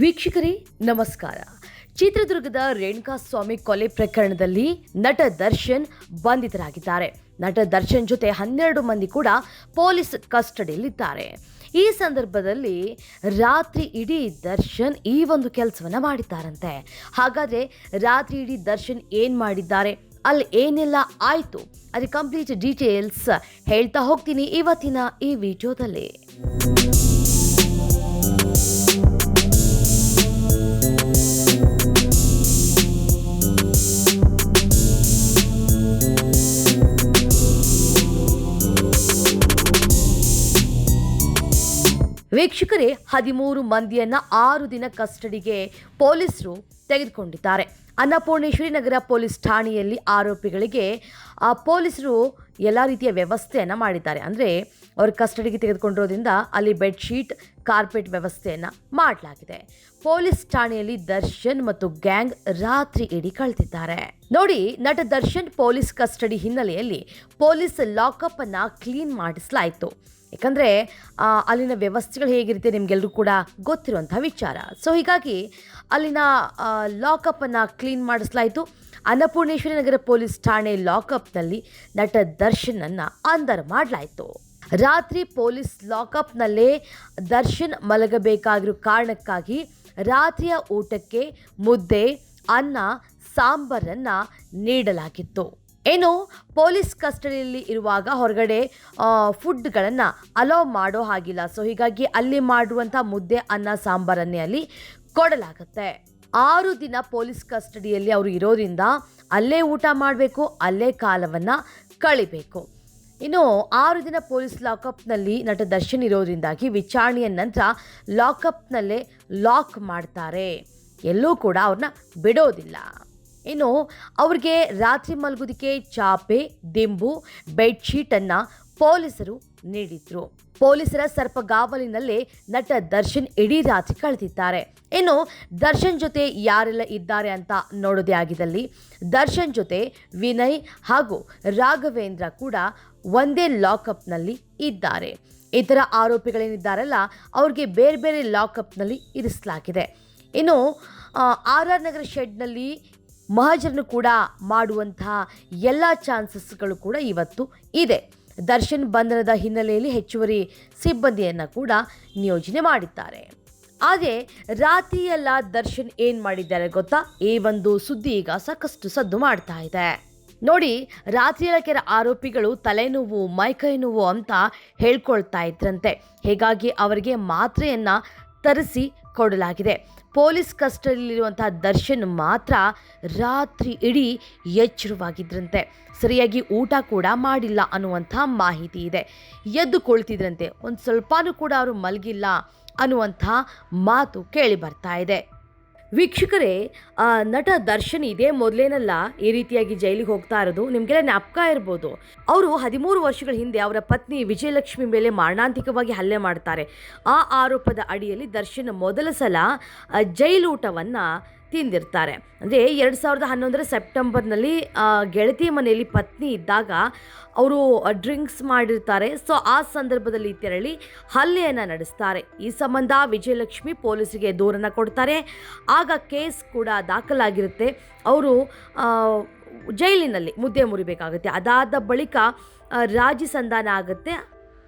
ವೀಕ್ಷಕರೇ, ನಮಸ್ಕಾರ. ಚಿತ್ರದುರ್ಗದ ರೇಣುಕಾಸ್ವಾಮಿ ಕೊಲೆ ಪ್ರಕರಣದಲ್ಲಿ ನಟ ದರ್ಶನ್ ಬಂಧಿತರಾಗಿದ್ದಾರೆ. ನಟ ದರ್ಶನ್ ಜೊತೆ ಹನ್ನೆರಡು ಮಂದಿ ಕೂಡ ಪೊಲೀಸ್ ಕಸ್ಟಡಿಯಲ್ಲಿದ್ದಾರೆ. ಈ ಸಂದರ್ಭದಲ್ಲಿ ರಾತ್ರಿ ಇಡೀ ದರ್ಶನ್ ಈ ಒಂದು ಕೆಲಸವನ್ನು ಮಾಡಿದ್ದಾರಂತೆ. ಹಾಗಾದರೆ ರಾತ್ರಿ ಇಡೀ ದರ್ಶನ್ ಏನು ಮಾಡಿದ್ದಾರೆ? ಅಲ್ಲಿ ಏನೆಲ್ಲ ಆಯಿತು? ಅದ್ರ ಕಂಪ್ಲೀಟ್ ಡೀಟೇಲ್ಸ್ ಹೇಳ್ತಾ ಹೋಗ್ತೀನಿ ಇವತ್ತಿನ ಈ ವಿಡಿಯೋದಲ್ಲಿ. ವೀಕ್ಷಕರೇ, ಹದಿಮೂರು ಮಂದಿಯನ್ನ ಆರು ದಿನ ಕಸ್ಟಡಿಗೆ ಪೊಲೀಸರು ತೆಗೆದುಕೊಂಡಿದ್ದಾರೆ. ಅನ್ನಪೂರ್ಣೇಶ್ವರಿ ನಗರ ಪೊಲೀಸ್ ಠಾಣೆಯಲ್ಲಿ ಆರೋಪಿಗಳಿಗೆ, ಆ, ಪೊಲೀಸರು ಎಲ್ಲ ರೀತಿಯ ವ್ಯವಸ್ಥೆಯನ್ನು ಮಾಡಿದ್ದಾರೆ. ಅಂದರೆ, ಅವ್ರ ಕಸ್ಟಡಿಗೆ ತೆಗೆದುಕೊಂಡಿರೋದ್ರಿಂದ ಅಲ್ಲಿ ಬೆಡ್ಶೀಟ್ ಕಾರ್ಪೆಟ್ ವ್ಯವಸ್ಥೆಯನ್ನು ಮಾಡಲಾಗಿದೆ. ಪೊಲೀಸ್ ಠಾಣೆಯಲ್ಲಿ ದರ್ಶನ್ ಮತ್ತು ಗ್ಯಾಂಗ್ ರಾತ್ರಿ ಇಡೀ ಕಳೆದಿದ್ದಾರೆ ನೋಡಿ, ನಟ ದರ್ಶನ್ ಪೊಲೀಸ್ ಕಸ್ಟಡಿ ಹಿನ್ನೆಲೆಯಲ್ಲಿ ಪೊಲೀಸ್ ಲಾಕಪ್ ಅನ್ನ ಕ್ಲೀನ್ ಮಾಡಿಸಲಾಯಿತು. ಯಾಕಂದರೆ ಅಲ್ಲಿನ ವ್ಯವಸ್ಥೆಗಳು ಹೇಗಿರುತ್ತೆ ನಿಮಗೆಲ್ಲರೂ ಕೂಡ ಗೊತ್ತಿರುವಂಥ ವಿಚಾರ. ಸೊ ಹೀಗಾಗಿ ಅಲ್ಲಿನ ಲಾಕಪ್ಪನ್ನು ಕ್ಲೀನ್ ಮಾಡಿಸ್ಲಾಯಿತು. ಅನ್ನಪೂರ್ಣೇಶ್ವರಿ ನಗರ ಪೊಲೀಸ್ ಠಾಣೆ ಲಾಕಪ್ನಲ್ಲಿ ನಟ ದರ್ಶನನ್ನು ಅಂದರ್ ಮಾಡಲಾಯಿತು. ರಾತ್ರಿ ಪೊಲೀಸ್ ಲಾಕಪ್ನಲ್ಲೇ ದರ್ಶನ್ ಮಲಗಬೇಕಾಗಿರೋ ಕಾರಣಕ್ಕಾಗಿ ರಾತ್ರಿಯ ಊಟಕ್ಕೆ ಮುದ್ದೆ, ಅನ್ನ, ಸಾಂಬಾರನ್ನು ನೀಡಲಾಗಿತ್ತು. ಏನು ಪೊಲೀಸ್ ಕಸ್ಟಡಿಯಲ್ಲಿ ಇರುವಾಗ ಹೊರಗಡೆ ಫುಡ್ಗಳನ್ನು ಅಲೋ ಮಾಡೋ ಹಾಗಿಲ್ಲ. ಸೊ ಹೀಗಾಗಿ ಅಲ್ಲಿ ಮಾಡುವಂಥ ಮುದ್ದೆ, ಅನ್ನ, ಸಾಂಬಾರನ್ನೇ ಅಲ್ಲಿ ಕೊಡಲಾಗುತ್ತೆ. ಆರು ದಿನ ಪೊಲೀಸ್ ಕಸ್ಟಡಿಯಲ್ಲಿ ಅವರು ಇರೋದ್ರಿಂದ ಅಲ್ಲೇ ಊಟ ಮಾಡಬೇಕು, ಅಲ್ಲೇ ಕಾಲವನ್ನು ಕಳಿಬೇಕು. ಇನ್ನು ಆರು ದಿನ ಪೊಲೀಸ್ ಲಾಕಪ್ನಲ್ಲಿ ನಟ ದರ್ಶನ್ ಇರೋದ್ರಿಂದಾಗಿ ವಿಚಾರಣೆಯ ನಂತರ ಲಾಕಪ್ನಲ್ಲೇ ಲಾಕ್ ಮಾಡ್ತಾರೆ. ಎಲ್ಲೂ ಕೂಡ ಅವ್ರನ್ನ ಬಿಡೋದಿಲ್ಲ. ಇನ್ನು ಅವ್ರಿಗೆ ರಾತ್ರಿ ಮಲಗೋದಕ್ಕೆ ಚಾಪೆ, ದಿಂಬು, ಬೆಡ್ಶೀಟನ್ನು ಪೊಲೀಸರು ನೀಡಿದ್ರು. ಪೊಲೀಸರ ಸರ್ಪಗಾವಲಿನಲ್ಲೇ ನಟ ದರ್ಶನ್ ಇಡೀ ರಾತ್ರಿ ಕಳೆದಿದ್ದಾರೆ. ಇನ್ನು ದರ್ಶನ್ ಜೊತೆ ಯಾರೆಲ್ಲ ಇದ್ದಾರೆ ಅಂತ ನೋಡೋದೇ ಆಗಿದಲ್ಲಿ ದರ್ಶನ್ ಜೊತೆ ವಿನಯ್ ಹಾಗೂ ರಾಘವೇಂದ್ರ ಕೂಡ ಒಂದೇ ಲಾಕಪ್ನಲ್ಲಿ ಇದ್ದಾರೆ. ಇತರ ಆರೋಪಿಗಳೇನಿದ್ದಾರಲ್ಲ, ಅವ್ರಿಗೆ ಬೇರೆ ಬೇರೆ ಲಾಕಪ್ನಲ್ಲಿ ಇರಿಸಲಾಗಿದೆ. ಇನ್ನು ಆರ್ ಆರ್ ನಗರ ಶೆಡ್ನಲ್ಲಿ ಮಹಜರನ್ನು ಕೂಡ ಮಾಡುವಂತಹ ಎಲ್ಲ ಚಾನ್ಸಸ್ಗಳು ಕೂಡ ಇವತ್ತು ಇದೆ. ದರ್ಶನ್ ಬಂಧನದ ಹಿನ್ನೆಲೆಯಲ್ಲಿ ಹೆಚ್ಚುವರಿ ಸಿಬ್ಬಂದಿಯನ್ನು ಕೂಡ ನಿಯೋಜನೆ ಮಾಡಿದ್ದಾರೆ. ಹಾಗೆ ರಾತ್ರಿಯೆಲ್ಲ ದರ್ಶನ್ ಏನು ಮಾಡಿದ್ದಾರೆ ಗೊತ್ತಾ? ಈ ಒಂದು ಸುದ್ದಿ ಈಗ ಸಾಕಷ್ಟು ಸದ್ದು ಮಾಡ್ತಾ ಇದೆ. ನೋಡಿ, ರಾತ್ರಿಯೆಲ್ಲ ಕೆಲ ಆರೋಪಿಗಳು ತಲೆನೋವು ಮೈಕೈ ನೋವು ಅಂತ ಹೇಳ್ಕೊಳ್ತಾ ಇದ್ರಂತೆ. ಹೀಗಾಗಿ ಅವರಿಗೆ ಮಾತ್ರೆಯನ್ನು ತರಿಸಿ ಕೊಡಲಾಗಿದೆ. ಪೊಲೀಸ್ ಕಸ್ಟಡಿಯಲ್ಲಿರುವಂತಹ ದರ್ಶನ್ ಮಾತ್ರ ರಾತ್ರಿ ಇಡೀ ಎಚ್ಚರವಾಗಿದ್ರಂತೆ. ಸರಿಯಾಗಿ ಊಟ ಕೂಡ ಮಾಡಿಲ್ಲ ಅನ್ನುವಂಥ ಮಾಹಿತಿ ಇದೆ. ಎದ್ದು ಕೊಳ್ತಿದ್ರಂತೆ. ಒಂದು ಸ್ವಲ್ಪನೂ ಕೂಡ ಅವರು ಮಲಗಿಲ್ಲ ಅನ್ನುವಂಥ ಮಾತು ಕೇಳಿ ಬರ್ತಾ ಇದೆ. ವೀಕ್ಷಕರೇ ನಟ ದರ್ಶನ್ ಇದೇ ಮೊದಲೇನಲ್ಲ, ಈ ರೀತಿಯಾಗಿ ಜೈಲಿಗೆ ಹೋಗ್ತಾ ಇರೋದು. ನಿಮಗೆಲ್ಲ ಜ್ಞಾಪಕ ಇರ್ಬೋದು. ಅವರು ಹದಿಮೂರು ವರ್ಷಗಳ ಹಿಂದೆ ಅವರ ಪತ್ನಿ ವಿಜಯಲಕ್ಷ್ಮಿ ಮೇಲೆ ಮಾರಣಾಂತಿಕವಾಗಿ ಹಲ್ಲೆ ಮಾಡ್ತಾರೆ. ಆ ಆರೋಪದ ಅಡಿಯಲ್ಲಿ ದರ್ಶನ್ ಮೊದಲ ಸಲ ಜೈಲೂಟವನ್ನು ತಿಂದಿರ್ತಾರೆ. ಅಂದರೆ ಎರಡು ಸಾವಿರದ ಹನ್ನೊಂದರ ಸೆಪ್ಟೆಂಬರ್ನಲ್ಲಿ ಗೆಳತಿ ಮನೆಯಲ್ಲಿ ಪತ್ನಿ ಇದ್ದಾಗ ಅವರು ಡ್ರಿಂಕ್ಸ್ ಮಾಡಿರ್ತಾರೆ. ಸೊ, ಆ ಸಂದರ್ಭದಲ್ಲಿ ತೆರಳಿ ಹಲ್ಲೆಯನ್ನು ನಡೆಸ್ತಾರೆ. ಈ ಸಂಬಂಧ ವಿಜಯಲಕ್ಷ್ಮಿ ಪೊಲೀಸರಿಗೆ ದೂರನ್ನು ಕೊಡ್ತಾರೆ. ಆಗ ಕೇಸ್ ಕೂಡ ದಾಖಲಾಗಿರುತ್ತೆ. ಅವರು ಜೈಲಿನಲ್ಲಿ ಮುದ್ದೆ ಮುರಿಬೇಕಾಗುತ್ತೆ. ಅದಾದ ಬಳಿಕ ರಾಜಿ ಸಂಧಾನ ಆಗುತ್ತೆ.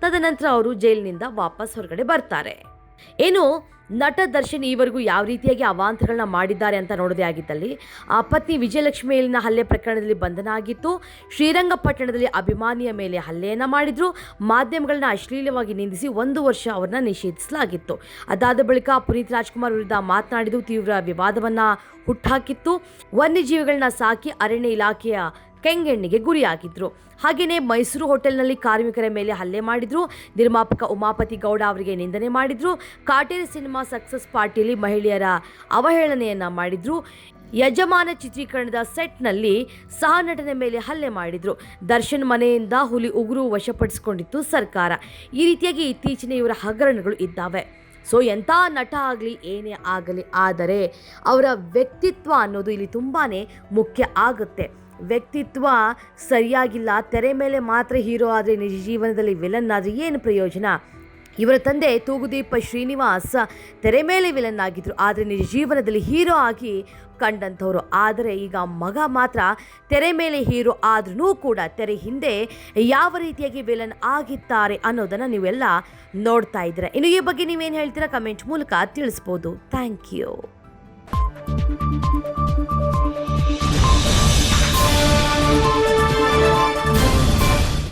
ತದನಂತರ ಅವರು ಜೈಲಿನಿಂದ ವಾಪಸ್ ಹೊರಗಡೆ ಬರ್ತಾರೆ. ಏನು, ನಟ ದರ್ಶನ್ ಈವರೆಗೂ ಯಾವ ರೀತಿಯಾಗಿ ಅವಾಂತರಗಳನ್ನ ಮಾಡಿದ್ದಾರೆ ಅಂತ ನೋಡೋದೇ ಆಗಿದ್ದಲ್ಲಿ ಆ ಪತ್ನಿ ವಿಜಯಲಕ್ಷ್ಮಿ ಮೇಲಿನ ಹಲ್ಲೆ ಪ್ರಕರಣದಲ್ಲಿ ಬಂಧನ ಆಗಿತ್ತು ಶ್ರೀರಂಗಪಟ್ಟಣದಲ್ಲಿ ಅಭಿಮಾನಿಯ ಮೇಲೆ ಹಲ್ಲೆಯನ್ನು ಮಾಡಿದ್ರು. ಮಾಧ್ಯಮಗಳನ್ನ ಅಶ್ಲೀಲವಾಗಿ ನಿಂದಿಸಿ ಒಂದು ವರ್ಷ ಅವ್ರನ್ನ ನಿಷೇಧಿಸಲಾಗಿತ್ತು. ಅದಾದ ಬಳಿಕ ಪುನೀತ್ ರಾಜ್ಕುಮಾರ್ ವಿರುದ್ಧ ಮಾತನಾಡಿದ್ದು ತೀವ್ರ ವಿವಾದವನ್ನ ಹುಟ್ಟಾಕಿತ್ತು ವನ್ಯಜೀವಿಗಳನ್ನ ಸಾಕಿ ಅರಣ್ಯ ಇಲಾಖೆಯ ಕೆಂಗೆಣ್ಣಿಗೆ ಗುರಿಯಾಗಿದ್ರು. ಹಾಗೆಯೇ ಮೈಸೂರು ಹೋಟೆಲ್ನಲ್ಲಿ ಕಾರ್ಮಿಕರ ಮೇಲೆ ಹಲ್ಲೆ ಮಾಡಿದ್ರು. ನಿರ್ಮಾಪಕ ಉಮಾಪತಿ ಗೌಡ ಅವರಿಗೆ ನಿಂದನೆ ಮಾಡಿದ್ರು. ಕಾಟೇರಿ ಸಿನಿಮಾ ಸಕ್ಸಸ್ ಪಾರ್ಟಿಯಲ್ಲಿ ಮಹಿಳೆಯರ ಅವಹೇಳನೆಯನ್ನ ಮಾಡಿದ್ರು. ಯಜಮಾನ ಚಿತ್ರೀಕರಣದ ಸೆಟ್ನಲ್ಲಿ ಸಹ ನಟನೆ ಮೇಲೆ ಹಲ್ಲೆ ಮಾಡಿದ್ರು. ದರ್ಶನ್ ಮನೆಯಿಂದ ಹುಲಿ ಉಗುರು ವಶಪಡಿಸಿಕೊಂಡಿತ್ತು ಸರ್ಕಾರ. ಈ ರೀತಿಯಾಗಿ ಇತ್ತೀಚಿನ ಇವರ ಹಗರಣಗಳು ಇದ್ದಾವೆ. ಸೊ, ಎಂಥ ನಟ ಆಗಲಿ, ಏನೇ ಆಗಲಿ, ಆದರೆ ಅವರ ವ್ಯಕ್ತಿತ್ವ ಅನ್ನೋದು ಇಲ್ಲಿ ತುಂಬಾ ಮುಖ್ಯ ಆಗುತ್ತೆ. ವ್ಯಕ್ತಿತ್ವ ಸರಿಯಾಗಿಲ್ಲ, ತೆರೆ ಮೇಲೆ ಮಾತ್ರ ಹೀರೋ ಆದರೆ ನಿಜ ಜೀವನದಲ್ಲಿ ವಿಲನ್ ಆದರೆ ಏನು ಪ್ರಯೋಜನ? ಇವರ ತಂದೆ ತೂಗುದೀಪ ಶ್ರೀನಿವಾಸ್ ತೆರೆ ಮೇಲೆ ವಿಲನ್ ಆಗಿದ್ದರು ಆದರೆ ನಿಜ ಜೀವನದಲ್ಲಿ ಹೀರೋ ಆಗಿ ಕಂಡಂಥವ್ರು. ಆದರೆ ಈಗ ಮಗ ಮಾತ್ರ ತೆರೆ ಮೇಲೆ ಹೀರೋ ಆದ್ರೂ ಕೂಡ ತೆರೆ ಹಿಂದೆ ಯಾವ ರೀತಿಯಾಗಿ ವಿಲನ್ ಆಗಿದ್ದಾರೆ ಅನ್ನೋದನ್ನು ನೀವೆಲ್ಲ ನೋಡ್ತಾ ಇದ್ದೀರ. ಇನ್ನು ಈ ಬಗ್ಗೆ ನೀವೇನು ಹೇಳ್ತೀರಾ ಕಮೆಂಟ್ ಮೂಲಕ ತಿಳಿಸ್ಬೋದು. Thank you.